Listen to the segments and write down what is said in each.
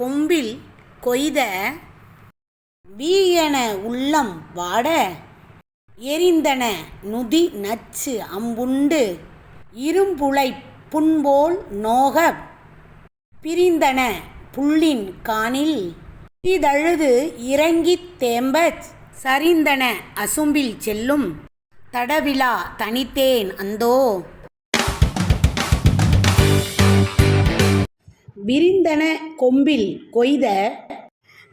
கொம்பில் கொய்த வீயன உள்ளம் வாட எரிந்தன நுதி நச்சு அம்புண்டு இரும்புளை புண்போல் நோக பிரிந்தன புள்ளின் காணில் இதழுது இறங்கித் தேம்பச் சரிந்தன அசும்பில் செல்லும் தடவிழா தனித்தேன் அந்தோ. விரிந்தன கொம்பில் கொய்த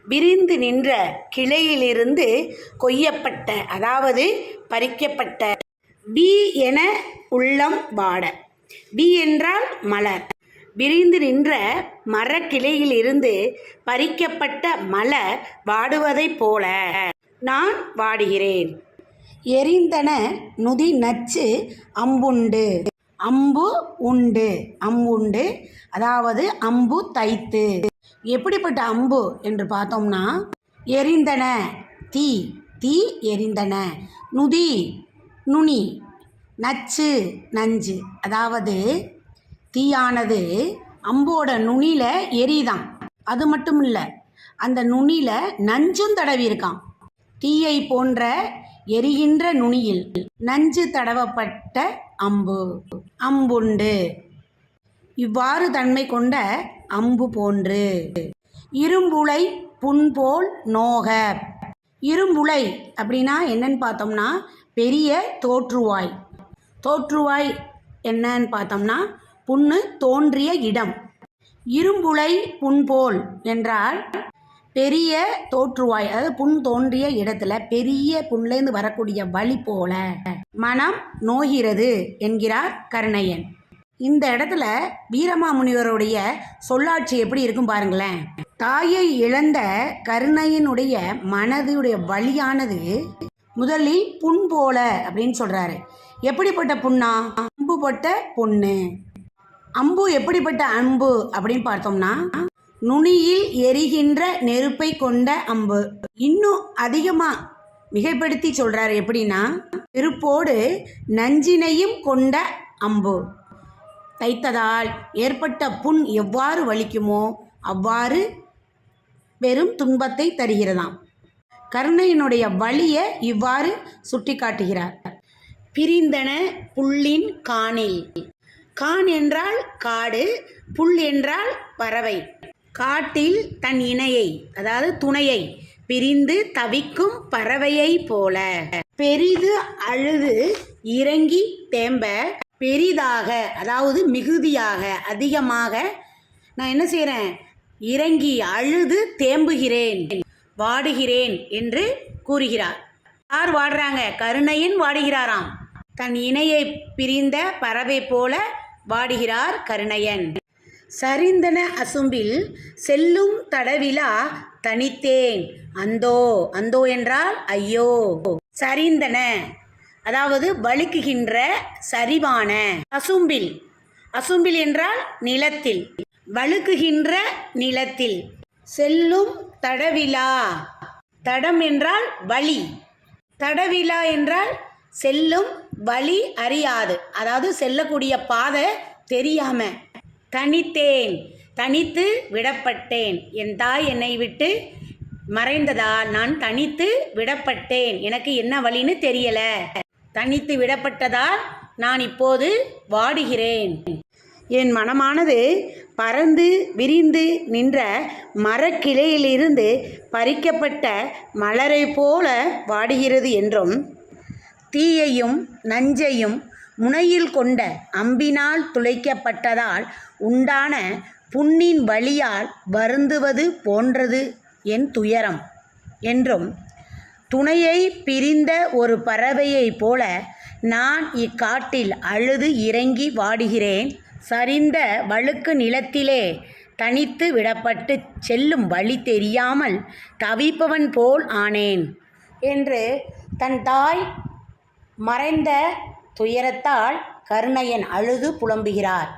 விரிந்து நின்ற கிளையிலிருந்து கொய்யப்பட்ட அதாவது பறிக்கப்பட்ட பி என உள்ளம் வாட. பி என்றால் மலர். விரிந்து நின்ற மரக்கிளையிலிருந்து பறிக்கப்பட்ட மலர் வாடுவதைப் போல நான் வாடுகிறேன். எரிந்தன நுதி நச்சு அம்புண்டு. அம்பு உண்டு. அம்புண்டு அதாவது அம்பு தைத்து. எப்படிப்பட்ட அம்பு என்று பார்த்தோம்னா எரிந்தன. தீ. தீ எரிந்தன. நுதி. நுனி. நச்சு. நஞ்சு. அதாவது தீயானது அம்போட நுனியில் எரிதான் அது மட்டும் இல்லை அந்த நுனியில் நஞ்சும் தடவி இருக்கான் தீயை போன்ற எரிகின்ற நுனியில் நஞ்சு தடவப்பட்ட அம்பு. அம்புண்டு. இவ்வாறு தன்மை கொண்ட அம்பு போன்று. இரும்புலை புண்போல் நோக. இரும்புலை அப்படின்னா என்னன்னு பார்த்தோம்னா பெரிய தோற்றுவாய். தோற்றுவாய் என்னன்னு பார்த்தோம்னா புண்ணு தோன்றிய இடம். இரும்புலை புண்போல் என்றால் பெரிய தோற்றுவாய் அதாவது புண் தோன்றிய இடத்துல பெரிய புண்லேருந்து வரக்கூடிய வழி போல மனம் நோகிறது என்கிறார் கருணையன். இந்த இடத்துல வீரமாமுனிவருடைய சொல்லாட்சி எப்படி இருக்கும் பாருங்களேன். தாயை இழந்த கருணையனுடைய மனதுடைய வலியானது முதலில் புண் போல அப்படின்னு சொல்றாரு. எப்படிப்பட்ட புண்ணா? அம்பு பட்ட பொண்ணு. அம்பு எப்படிப்பட்ட அம்பு அப்படின்னு பார்த்தோம்னா நுனியில் எரிகின்ற நெருப்பை கொண்ட அம்பு. இன்னும் அதிகமாக மிகைப்படுத்தி சொல்றாரு எப்படின்னா நெருப்போடு நஞ்சினையும் கொண்ட அம்பு. தைத்ததால் ஏற்பட்ட புண் எவ்வாறு வலிக்குமோ அவ்வாறு பெரும் துன்பத்தை தருகிறதாம். கருணையினுடைய வலியை இவ்வாறு சுட்டி காட்டுகிறார் பிரிந்தன புல்லின் காணில். கான் என்றால் காடு புல் என்றால் பறவை. காட்டில் தன் இணையை அதாவது துணையை பிரிந்து தவிக்கும் பறவையை போல. பெரிது அழுது இறங்கி தேம்ப பெரிதாக அதாவது மிகுதியாக அதிகமாக நான் என்ன செய்கிறேன் இறங்கி அழுது தேம்புகிறேன் வாடுகிறேன் என்று கூறுகிறார். யார் வாடுறாங்க? கருணையின் வாடுகிறாராம். தன் இணையை பிரிந்த பறவை போல வாடுகிறார் கருணையன். சரிந்தன அசும்பில் செல்லும் தடவிலா தனித்தேன். அந்தோ அந்தோ என்றால் ஐயோ. சரிந்தன அதாவது வழுக்குகின்ற சரிவான அசும்பில். அசும்பில் என்றால் நிலத்தில். வழுக்குகின்ற நிலத்தில். செல்லும் தடவிலா. தடம் என்றால் வழி. தடவிலா என்றால் செல்லும் வழி அறியாது. அதாவது செல்லக்கூடிய பாதை தெரியாமல் தனித்தேன் தனித்து விடப்பட்டேன். என் தாய் என்னை விட்டு மறைந்ததால் நான் தனித்து விடப்பட்டேன். எனக்கு என்ன வழின்னு தெரியல. தனித்து விடப்பட்டதால் நான் இப்போது வாடுகிறேன். என் மனமானது பறந்து விரிந்து நின்ற மரக்கிளையிலிருந்து பறிக்கப்பட்ட மலரை போல வாடுகிறது என்றும் தீயையும் நஞ்சையும் முனையில் கொண்ட அம்பினால் துளைக்கப்பட்டதால் உண்டான புண்ணின் வழியால் வருந்துவது போன்றது என் துயரம். என்றும் துணையை பிரிந்த ஒரு பறவையைப் போல நான் இக்காட்டில் அழுது இறங்கி வாடுகிறேன். சரிந்த வழுக்கு நிலத்திலே தனித்து விடப்பட்டு செல்லும் வழி தெரியாமல் தவிப்பவன் போல் ஆனேன். என்று தன் தாய் மறைந்த துயரத்தால் கருணையன் அழுது புலம்புகிறார்.